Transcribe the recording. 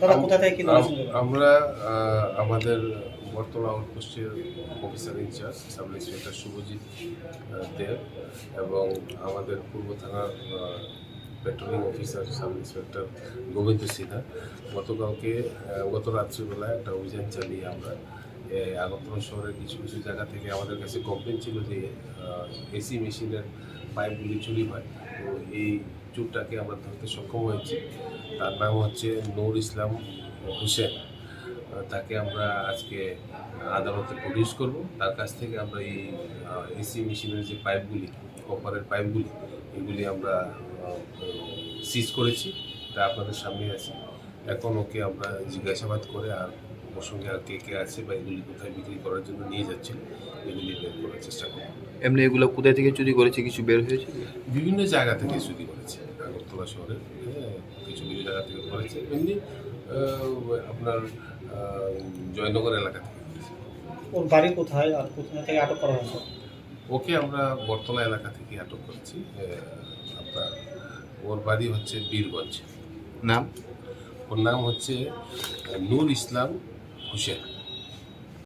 তারা কোথা থেকে কি ধরেছেন আম- আমরা আমাদের বর্তমান আউটপোস্টের officer in-charge sub inspector Subhajit Deb এবং আমাদের পূর্ব থানার patrolling officer sub inspector Gobinda Sinha. গতকালকে গত রাত্রিবেলা একটা অভিযান চালিয়ে আমরা আগরতলা শহরের কিছু কিছু জায়গা থেকে আমাদের কাছে কমপ্লেন ছিল যে এসি মেশিনের পাইপগুলি চুরি হয়। তো এই চুরটাকে আমরা ধরতে সক্ষম হয়েছি। তার নাম হচ্ছে নূর ইসলাম হোসেন। তাকে আমরা আজকে আদালতে প্রডিউস করব। তার কাছ থেকে আমরা এই এসি মেশিনের যে পাইপগুলি, কপারের পাইপগুলি, এগুলি আমরা সিজ করেছি। তা আপনাদের সামনে আছে। এখন ওকে আমরা জিজ্ঞাসাবাদ করে আর ওর সঙ্গে আর কে কে আছে বা এগুলি কোথায় বিক্রি করার জন্য নিয়ে যাচ্ছেন এগুলি বের করার চেষ্টা করব। এমনি এগুলো কোথায় থেকে চুরি করেছে কিছু বের হয়েছে? বিভিন্ন জায়গা থেকে চুরি করেছে আগরতলা শহরে হ্যাঁ, কিছু কিছু জায়গা থেকে করেছে এমনি আপনার জয়নগর এলাকা থেকে ওর বাড়ি কোথায় আর কোথা থেকে আটক করা হয়েছে? ওকে আমরা বটতলা এলাকা থেকে আটক করেছি আপনার ওর বাড়ি হচ্ছে বীরগঞ্জ। নাম? ওর নাম হচ্ছে নূর ইসলাম হোসেন।